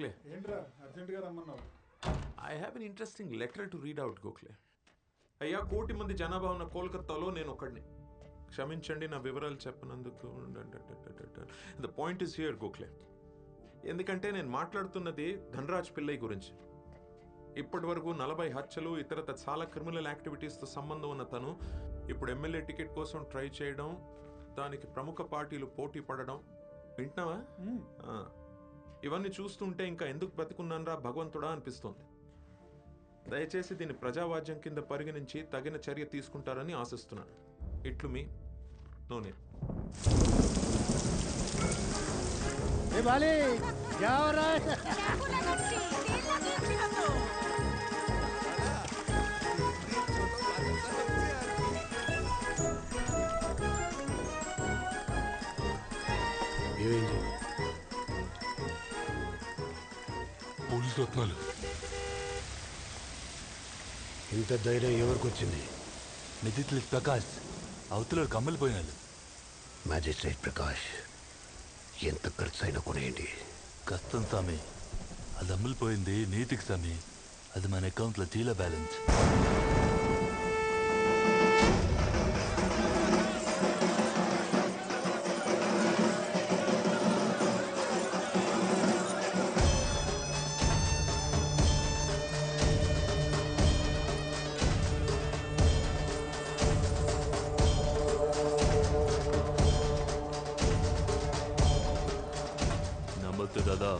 ఏంట్రా? అర్జెంటుగా రమ్మన్నావు. I have an interesting letter to read out, Gokhale. అయ్యా కోటి మంది జనాభా ఉన్న కోల్కత్తాలో నేను ఒకడిని. క్షమించండి నా వివరాలు చెప్పనందుకు. The point is here Gokhale ఎందుకంటే నేను మాట్లాడుతున్నది ధనరాజ్ పిల్లై గురించి. ఇప్పటి వరకు నలభై హత్యలు ఇతరత చాలా క్రిమినల్ యాక్టివిటీస్తో సంబంధం ఉన్న తను ఇప్పుడు ఎమ్మెల్యే టికెట్ కోసం ట్రై చేయడం దానికి ప్రముఖ పార్టీలు పోటీ పడడం. వింటున్నావా. ఇవన్నీ చూస్తుంటే ఇంకా ఎందుకు బ్రతికున్నానరా భగవంతుడా అనిపిస్తోంది. దయచేసి దీన్ని ప్రజావాజ్యం కింద పరిగణించి తగిన చర్య తీసుకుంటారని ఆశిస్తున్నాను. ఇట్లు మీ నోనే. ए రత్నాలు ఇంత ధైర్యం ఎవరికి వచ్చింది నిధిత్లి ప్రకాష్ అవతల కమ్మలిపోయినాడు మ్యాజిస్ట్రేట్ ప్రకాష్ ఎంత ఖర్చు అయినా కొనేయండి. కష్టం స్వామి అది అమ్ములిపోయింది నీతికి స్వామి అది మన అకౌంట్లో జీలో బ్యాలెన్స్. దాదా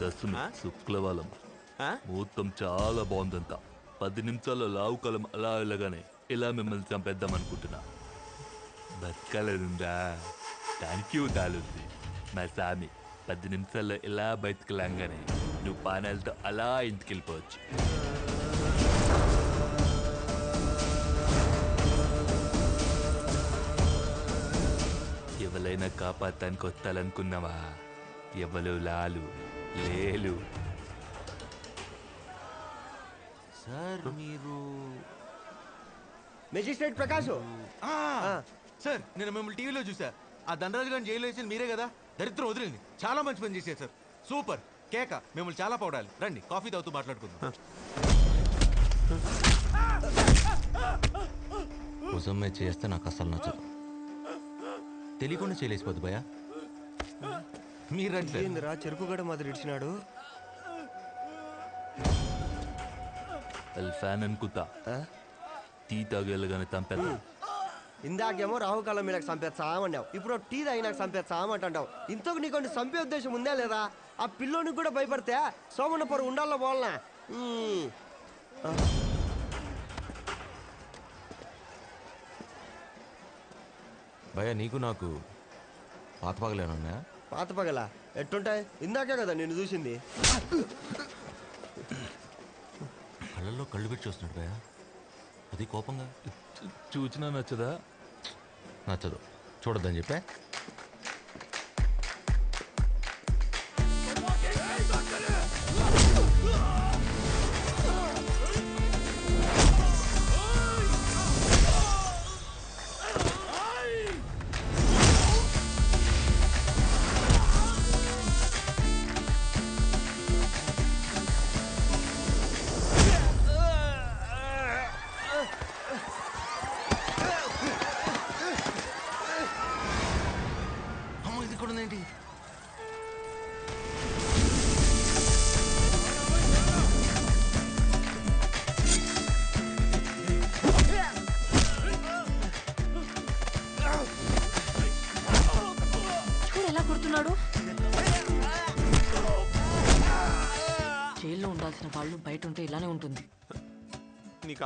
దశమి? శుక్లవాలం? ముహూర్తం చాలా బాగుందంట. పది నిమిషాల్లో లావు కాలం అలా వెళ్ళగానే ఇలా మిమ్మల్ని చంపేద్దాం అనుకుంటున్నా బతకాలనుందా థ్యాంక్ యూ దాలుంది మా సామి పది నిమిషాల్లో ఇలా బయటకు లాగానే నువ్వు పానాలతో అలా ఇంటికి వెళ్ళిపోవచ్చు ఎవరైనా కాపాడటానికి వస్తాలనుకున్నావా? ఎవరు లాలు లేలు. సార్ మీరు మెజిస్ట్రేట్ ప్రకాష్ సార్ నేను మిమ్మల్ని టీవీలో చూసా ఆ ధనరాజు గారిని జైలు వేసింది మీరే కదా? దరిద్రం వదిలింది. చాలా మంచి పని చేశారు సార్. సూపర్. కేక మిమ్మల్ని చాలా పౌడాలి. రండి కాఫీ తాగుతూ మాట్లాడుకుందాం. చేస్తే నాకు అసలు నచ్చదు. తెలియకుండా చేయలేసిపోద్ది భయ మీరంటే. ఏందిరా చెరుకు గడ మాదిరి ఇడిచినాడు? వాళ్ళు ఫ్యాన్ అనుకుంటా టీ తాగేళ్ళగానే తంపేద్దా ఇందాకేమో రాహుకాలం మీద చంపేస్తామన్నావు ఇప్పుడు టీ తాగి నాకు చంపేస్తామంటావు ఇంతకు నీకు చంపే ఉద్దేశం ఉందా లేదా? ఆ పిల్లోనికి కూడా భయపడితే సోమన్న పొర ఉండాలో పోలనా భయ నీకు నాకు పాత పగలేనన్నా పాత పగల? ఎట్టుంటాయి? ఇందాకే కదా నేను చూసింది. కళ్ళల్లో కళ్ళు పెట్టి చూస్తున్నాడు భయ అది కోపంగా? చూచినా నచ్చదా? నచ్చదు. చూడొద్దని చెప్పే?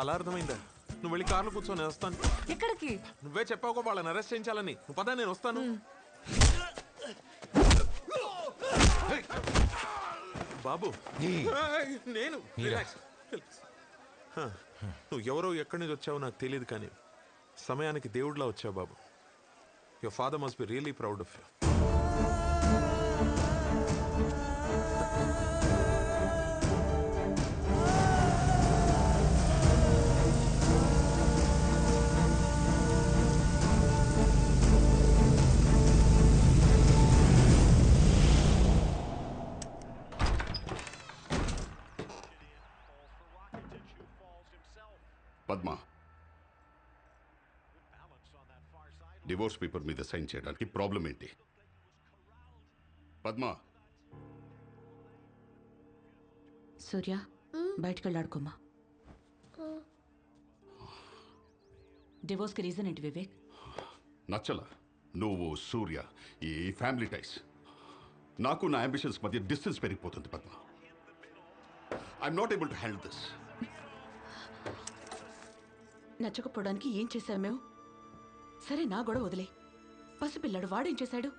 అలా అర్థమైందా? నువ్వు వెళ్ళి కార్లో కూర్చొని వస్తాను. ఎక్కడికి? నువ్వే చెప్పావు వాళ్ళని అరెస్ట్ చేయించాలని. నువ్వు పదా నేను వస్తాను. బాబు. నేను. నువ్వు ఎవరో ఎక్కడి నుంచి వచ్చావో నాకు తెలియదు కానీ సమయానికి దేవుడిలా వచ్చావు బాబు. Your father must be really proud of you Padma. Divorce paper మీద సైన్ చేయడానికి ప్రాబ్లం ఏంటి? పద్మ. సూర్య బయటకు వెళ్ళాడుకోమా డివోర్స్కి రీజన్ ఏంటి వివేక్? నచ్చల. నువ్వు సూర్య ఈ ఫ్యామిలీ టైస్ నాకు నా అంబిషన్స్ మధ్య డిస్టెన్స్ పెరిగిపోతుంది Padma. I'm not able to handle this నచ్చకపోవడానికి ఏం చేశావు మేము? సరే నా గొడవ వదిలే. పసిపిల్లాడు వాడేం చేశాడు?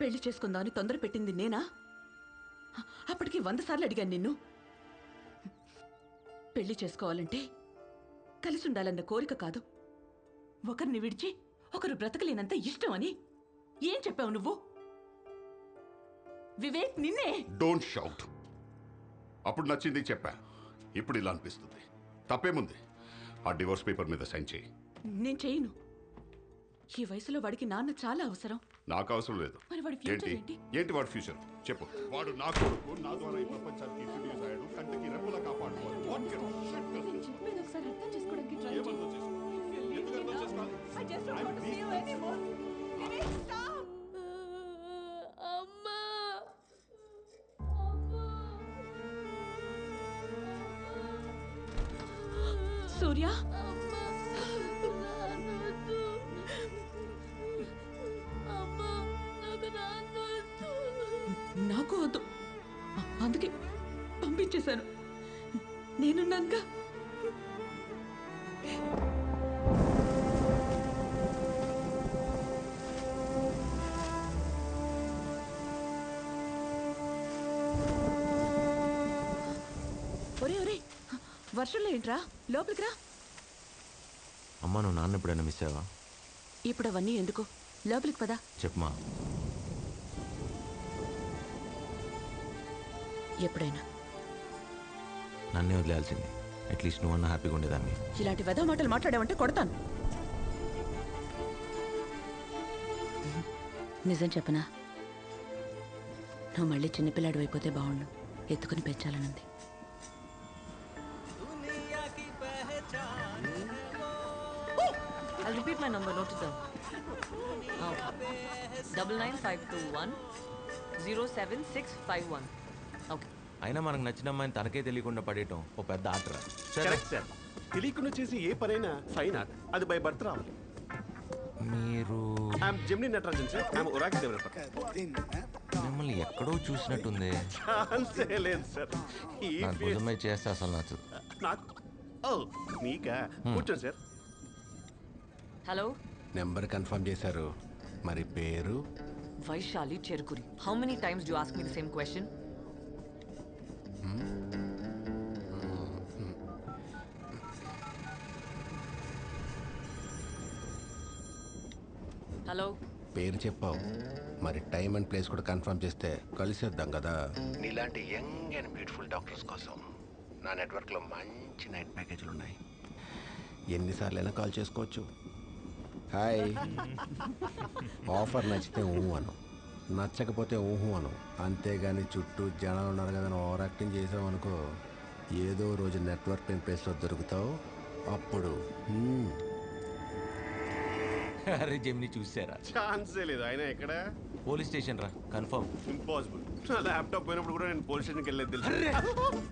పెళ్ళి చేసుకుందామని తొందర పెట్టింది నేనా? అప్పటికి వంద సార్లు అడిగాను నిన్ను. పెళ్ళి చేసుకోవాలంటే కలిసి ఉండాలన్న కోరిక కాదు. ఒకరిని విడిచి ఒకరు బ్రతకలేనంత ఇష్టం అని ఏం చెప్పావు నువ్వు? వివేక్ నిన్నే! డోంట్ షౌట్ అప్పుడు నచ్చింది చెప్పా. ఇప్పుడు ఇలా అనిపిస్తుంది. తప్పేముంది? ఆ డివోర్స్ పేపర్ మీద సైన్ చేయి నేను చేయను ఈ వయసులో వాడికి నాన్న చాలా అవసరం నాకు అవసరం లేదు మరి వాడి future ఏంటి ఏంటి? వాడి ఫ్యూచర్ చెప్పు వాడు నా కొడుకు నా ద్వారా ఈ ప్రపంచానికి ఇంట్రడ్యూస్ అయ్యాడు కంటికి రెప్పలా కాపాడుకోవాలి shit? చెప్పేది ఒకసారి అర్థం చేసుకోవడానికి try ఏం అర్థం చేసుకోవాలి? ఎందుకు అర్థం చేసుకోవాలి? I just don't I'm want to see you decent. anymore. Vivek, stop! సూర్య? నాకు వద్దు. అందుకే పంపించేశాను. నేనున్నానుగా. వర్షంలో ఏంట్రా? లోపలికి రా అమ్మ నువ్వు నాన్న ఎప్పుడైనా మిస్ అయ్యావా? ఇప్పుడు అవన్నీ ఎందుకు? లోపలికి పదా. చెప్పమా ఎప్పుడైనా. నన్నే వదిలేయాల్సింది. అట్లీస్ట్ నువ్వన్నా హ్యాపీగా ఉండేదాన్ని. ఇలాంటి వెధవ మాటలు మాట్లాడావంటే కొడతాను. నిజం చెప్పనా? నువ్వు మళ్ళీ చిన్నపిల్లాడు అయిపోతే బాగుండు. ఎత్తుకుని పెంచాలనుంది. Double nine five two one zero seven six five one. Okay. అయినా మనకు నచ్చిన అమ్మాయిని తనకే తెలియకుండా పడేయటం ఓ పెద్ద ఆటరా కరెక్ట్ సార్. తెలియకుండా చేసి ఏ పనైనా ఫైన్ ఆర్ట్ అది బై బర్త్ రావాలి. మీరు I'm Gemini Natarajan sir I'm Oracle developer మిమ్మల్ని ఎక్కడో చూసినట్టుంది. ఛాన్సే లేదు సార్ ఈ నాకు భుజమై చేస్తే అసలు నచ్చదు. నాకు? ఓ మీకా? కూర్చోండి సార్ Hello, నెంబర్ కన్ఫర్మ్ చేశారు. మరి పేరు Cherukuri. How many times do you ask me the same question? Hello. పేరు చెప్పావు మరి టైం అండ్ ప్లేస్ కూడా కన్ఫర్మ్ చేస్తే కలిసేద్దాం కదా నీలాంటి యంగ్ అండ్ బ్యూటిఫుల్ డాక్టర్స్ కోసం నా నెట్వర్క్లో మంచి నైట్ ప్యాకేజీలు ఉన్నాయి ఎన్నిసార్లు అయినా కాల్ చేసుకోవచ్చు హాయ్. ఆఫర్ నచ్చితే ఊహు అను. నచ్చకపోతే ఊహు అను. అంతేగాని చుట్టూ జనాలు ఉన్నారు కదా ఓవర్ యాక్టింగ్ చేసావు అనుకో ఏదో రోజు నెట్వర్క్ లేని ప్లేస్లో దొరుకుతావు. అప్పుడు హ్మ్, అరే జెమిని చూసారా? ఛాన్సే లేదు. ఆయన ఎక్కడ? పోలీస్ స్టేషన్ రా. కన్ఫర్మ్. ఇంపాసిబుల్. నా ల్యాప్టాప్ పోయినప్పుడు కూడా నేను పోలీస్ స్టేషన్కి వెళ్ళేది తెలుసు.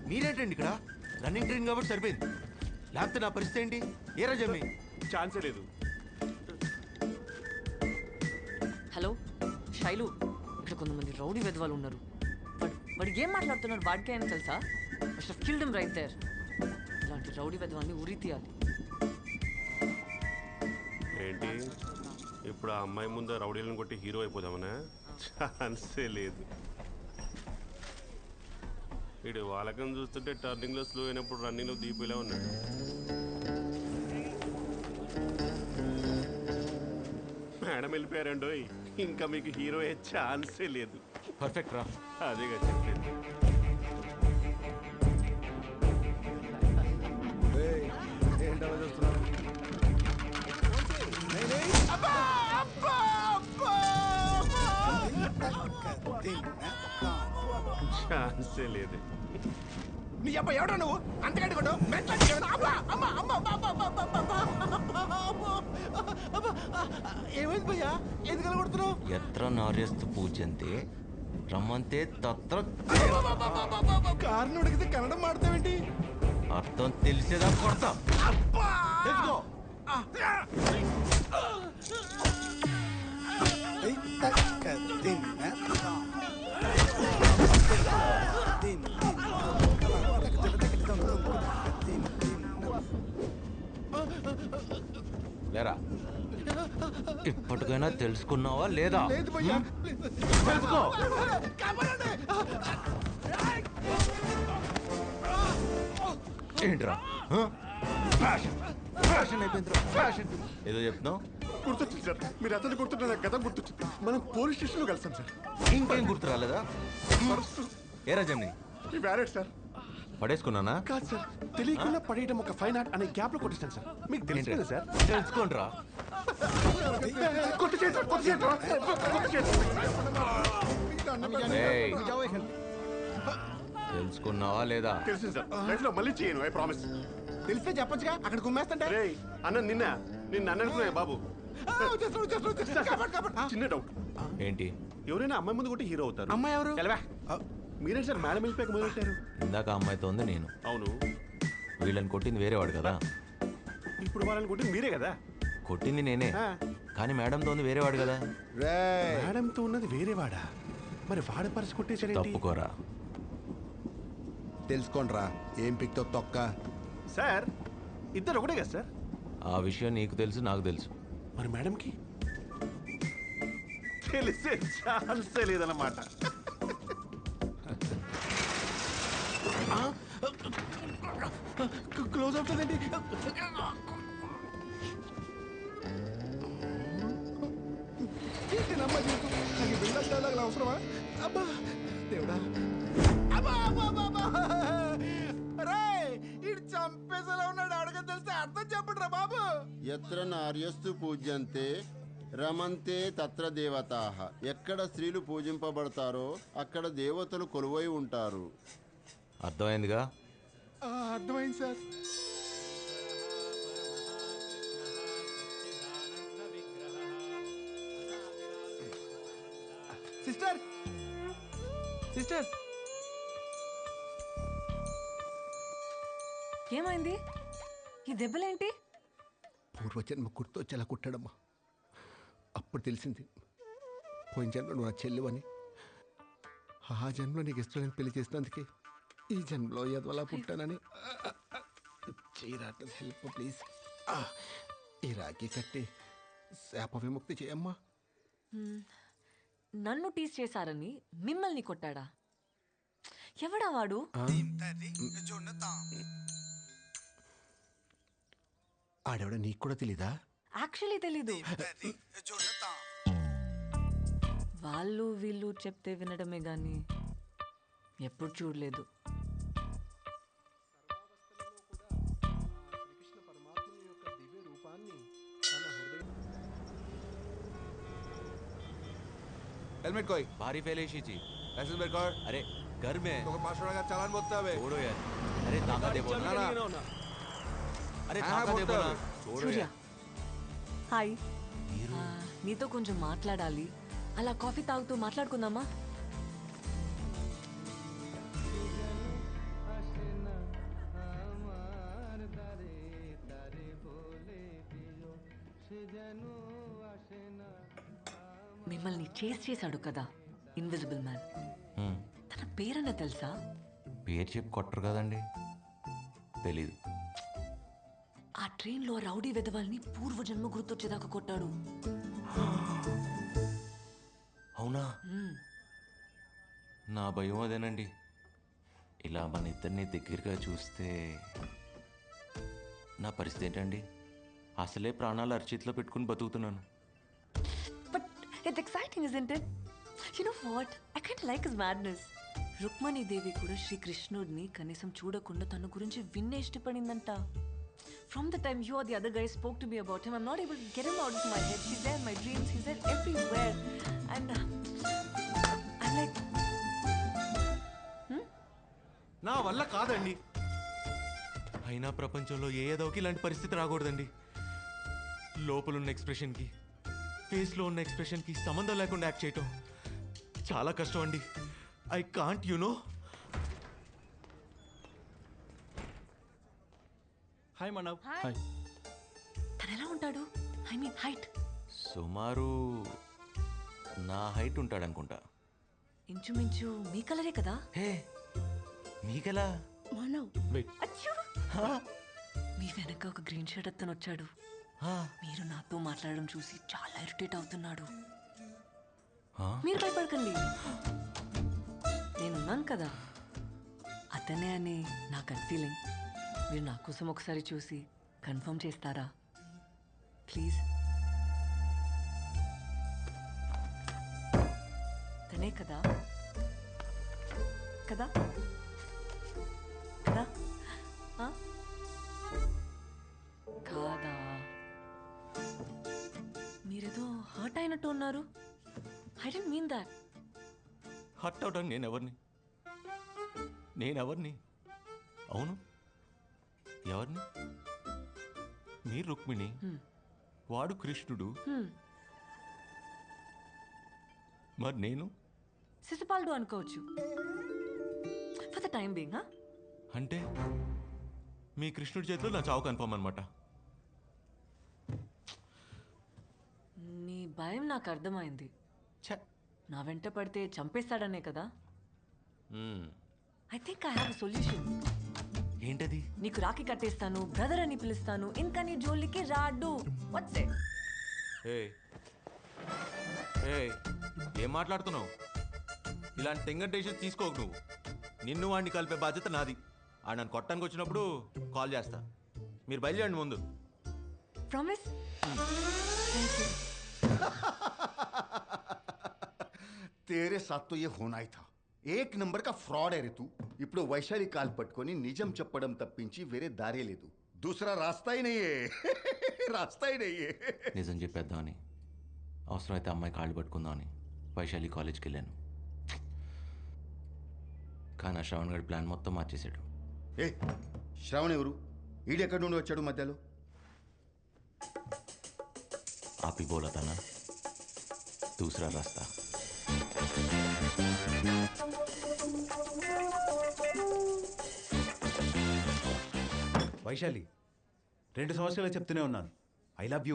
మీరేంటండి ఇక్కడ? రన్నింగ్ ట్రైన్ కాబట్టి సరిపోయింది. లేకపోతే నా పరిస్థితి ఏంటి? ఏరా జమ్మి ఛాన్సే లేదు. శైలు. ఇక్కడ కొంతమంది రౌడీ వెధవాలు ఉన్నారు. వాడు వాడు ఏం మాట్లాడుతున్నాడు? వాడికే అని తెలుసా? కిల్డమ్ రైట్ దేర్ ఇలాంటి రౌడీ వెధవాన్ని ఉరి తీయాలి. ఏంటి? ఇప్పుడు ఆ అమ్మాయి ముందు రౌడీలను కొట్టి హీరో అయిపోదామనా? ఛాన్సే లేదు. వీడు వాళ్ళకం చూస్తుంటే టర్నింగ్లో స్లో అయినప్పుడు రన్నింగ్లో దీపిలా ఉన్నాడు. మేడం వెళ్ళిపోయారండోయ్. ఇంకా మీకు హీరో అయ్యే ఛాన్సే లేదు. పర్ఫెక్ట్ రా. అదేగా చెప్పేది. ఛాన్సే లేదు. నీ అబ్బా ఎవడో నువ్వు? అంతకంటే కొట్టు. ఏమైంది భయ్యా? ఎందుకు కొడుతున్నావు ఎత్ర నార్యస్తు పూజంతే రమ్మంతే తత్ర కారుని ఉడికితే కన్నడం మాడతావేంటి? అర్థం తెలిసేదా కొడతా? లేరా? ఇప్పటికైనా తెలుసుకున్నావా లేదా? లేదు భయ్యా. తెలుసుకో. ఏంట్రా? ఫ్యాషన్ ఫ్యాషన్ అయిపోయిందిరా. ఫ్యాషన్ ఏదో చెప్తున్నావు? గుర్తొచ్చింది సార్. మీరు అతను గుర్తుంటే నాకు గతం గుర్తొచ్చింది. మనం పోలీస్ స్టేషన్లో కలిసాం సార్. ఇంకేం గుర్తు రాలేదా? ఏ రాజమ్ని వ్యాలెట్ సార్. పడేసుకున్నానా? కాదు సార్. తెలియకుండా పడేయడం ఒక ఫైన్ ఆర్ట్ అనే గ్యాప్లో కొట్టిస్తాను సార్. మీకు తెలుసు కదా సార్. తెలుసుకోండిరా. కొట్టు కొట్టు. కొట్టు. తెలుసుకున్నావా లేదా? తెలిసింది సార్ లైఫ్లో మళ్ళీ చేయను ఐ ప్రామిస్ తెలిస్తే చెప్పొచ్చుగా అక్కడ కుమ్మేస్తుంటే రే అన్న నిన్న నిన్న అన్న అనుకున్నా బాబు చిన్న డౌట్ ఏంటి? ఎవరైనా అమ్మాయి ముందు కొట్టి హీరో అవుతారు. అమ్మాయి ఎవరు? మీరే సార్ మేడం వెళ్ళిపోయాక మొదలు పెట్టారు? ఇందాక అమ్మాయితో ఉంది నేను. అవును. వీళ్ళని కొట్టింది వేరేవాడు కదా. ఇప్పుడు వాళ్ళని కొట్టి మీరే కదా? కొట్టింది నేనే. కానీ మేడంతో ఉంది వేరేవాడు కదా. మేడంతో ఉన్నది వేరే వాడా మరి వాడ పరిచి కొట్టేసారేంటి తప్పుకోరా. తెలుసుకోండిరా ఏం పిక్తో తొక్క. సార్ ఇద్దరు ఒకటే కదా సార్? ఆ విషయం నీకు తెలుసు నాకు తెలుసు. మరి మేడంకి? తెలిసే ఛాన్సే లేదన్నమాట. క్లోజ్ అవుతుందండి అవసరమా అబ్బా దేవుడా. అబ్బా అబ్బా అబ్బా, అబ్బా. రే ఇడు చంపేసేలా ఉన్నాడు. అడగ తెలిస్తే అర్థం చెప్పండి రా బాబు. ఎత్ర నార్యస్తు పూజ్యంతే రమంతే తత్ర దేవతాహ ఎక్కడ స్త్రీలు పూజింపబడతారో అక్కడ దేవతలు కొలువై ఉంటారు. అర్థమైందిగా? ఆ, అర్థమైంది సార్. సిస్టర్. సిస్టర్. ఏమైంది? ఈ దెబ్బలేంటి? పూర్వజన్మ గుర్తొచ్చేలా కుట్టాడమ్మా. అప్పుడు తెలిసింది. పోయిన జన్మ నువ్వు నా చెల్లివని. ఆ జన్మలో నీకు ఇష్టం పెళ్ళి చేసినందుకే ఈ జన్మలో ఎదవలా పుట్టానని. చీరాట హెల్ప్ ప్లీజ్. ఈ రాఖీ కట్టి శాప విముక్తి చేయమ్మా. నన్ను టీస్ చేశారని మిమ్మల్ని కొట్టాడా? ఎవడా వాడు? ఆడెవడ నీకు కూడా తెలీదా? యాక్చువల్లీ తెలీదు. వాళ్ళు వీళ్ళు చెప్తే వినడమే గాని ఎప్పుడు చూడలేదు. হেলমেট কই? ভারী ফেলে এসেছি। লাইসেন্স বের কর। আরে ঘর মে। তোকে পাঁচশো টাকা চালান করতে হবে। ওড়ো ইয়ার। আরে টাকা দেবো না না। আরে হ্যাঁ, টাকা হ্যাঁ, দেবো না। సూర్య హాయ్ నీతో కొంచెం మాట్లాడాలి అలా కాఫీ తాగుతూ మాట్లాడుకుందామా যেন మిమ్మల్ని చేస్ చేశాడు కదా ఇన్విజిబుల్ మ్యాన్. తన పేరన్న తెలుసా? పేరు చెప్పి కొట్టరు కదండి. తెలీదు. ఆ ట్రైన్లో రౌడీ వెధవాల్ని పూర్వజన్మ గుర్తొచ్చేదాకా కొట్టాడు. అవునా. నా భయం అదేనండి. ఇలా మన ఇద్దరిని దగ్గరగా చూస్తే నా పరిస్థితి ఏంటండి? అసలే ప్రాణాలు అరిచేతిలో పెట్టుకుని బతుకుతున్నాను. It's exciting, isn't it? You know what? I kind of like his madness. Rukmini దేవి కూడా శ్రీకృష్ణుడిని కనీసం చూడకుండా తన గురించి విన్నే ఇష్టపడిందంట. From the time you are the other guy spoke to be about him I'm not able to get him out of my head he's there my dreams he's there everywhere and I like నా వల్ల కాదండి. అయినా ప్రపంచంలో ఏ ఏదోకి ఇలాంటి పరిస్థితి రాకూడదండి. లోపలున్న ఎక్స్ప్రెషన్కి ఫేస్లో ఉన్న ఎక్స్ప్రెషన్కి సంబంధం లేకుండా యాక్ట్ చేయటం చాలా కష్టం అండి. I can't you know. Hi Manav hi. తను ఎలా ఉంటాడు? ఐ మీన్ హైట్ సుమారు నా హైట్ ఉంటాడు అనుకుంటా ఇంచుమించు మీ కలరే కదా? హే మీకెలా మానవ్ వెయిట్ అచ్చూ. మీ వెనక ఒక గ్రీన్ షర్ట్ అతను వచ్చాడు. మీరు నాతో మాట్లాడడం చూసి చాలా ఇరిటేట్ అవుతున్నాడు. మీరు భయపడకండి. నేనున్నాను కదా. అతనే అని నా గట్ ఫీలింగ్ మీరు నా కోసం ఒకసారి చూసి కన్ఫర్మ్ చేస్తారా? ప్లీజ్ తనే కదా. కదా? హర్ట్ అయినట్టు ఉన్నారు. I didn't mean that hurt అవడానికి నేను ఎవరిని నేను ఎవరిని అవును. ఎవరిని? మీరు రుక్మిణి. వాడు కృష్ణుడు. మరి నేను? శిశుపాలుడు అనుకోవచ్చు. ఫర్ ద టైం బీయింగ్ అంటే మీ కృష్ణుడి చేతిలో నా చావు కన్ఫర్మ్ అనమాట నీ భయం నాకు అర్థమైంది నా వెంట పడితే చంపేస్తాడనే కదా? I think I have solution ఏంటది? నీకు రాఖీ కట్టేస్తాను బ్రదర్ అని పిలుస్తాను ఇంకా నీ జోలికి రాడు. ఇట్ ఏ మాట్లాడుతున్నావు? ఇలాంటి టెంగటేషన్ తీసుకోకు నువ్వు. నిన్ను వాడిని కలిపే బాధ్యత నాది. ఆ నన్ను కొట్టడానికి వచ్చినప్పుడు కాల్ చేస్తా. మీరు బయలుదేరండి ముందు. ప్రామిస్ తేరే సాత్తో ఏ హోనాయి థా ఏక్ నంబర్ కా ఫ్రాడ్ అరే తూ ఇప్పుడు వైశాలి కాల్ పట్టుకొని నిజం చెప్పడం తప్పించి వేరే దారే లేదు దూసరా రాస్తాయి నయ్యే రాస్తాయి నయ్యే నిజం చెప్పేద్దామని అవసరమైతే అమ్మాయి కాళ్ళు పట్టుకుందామని వైశాలి కాలేజ్కి వెళ్ళాను కానీ ఆ శ్రావణ్ ప్లాన్ మొత్తం మార్చేశాడు ఏ శ్రావణ్ ఎవరు ఈడెక్కడి నుండి వచ్చాడు మధ్యలో ఆపి బోలా తన దూసరా రాస్తా వైశాలి రెండు సంవత్సరాలు చెప్తూనే ఉన్నాను ఐ లవ్ యూ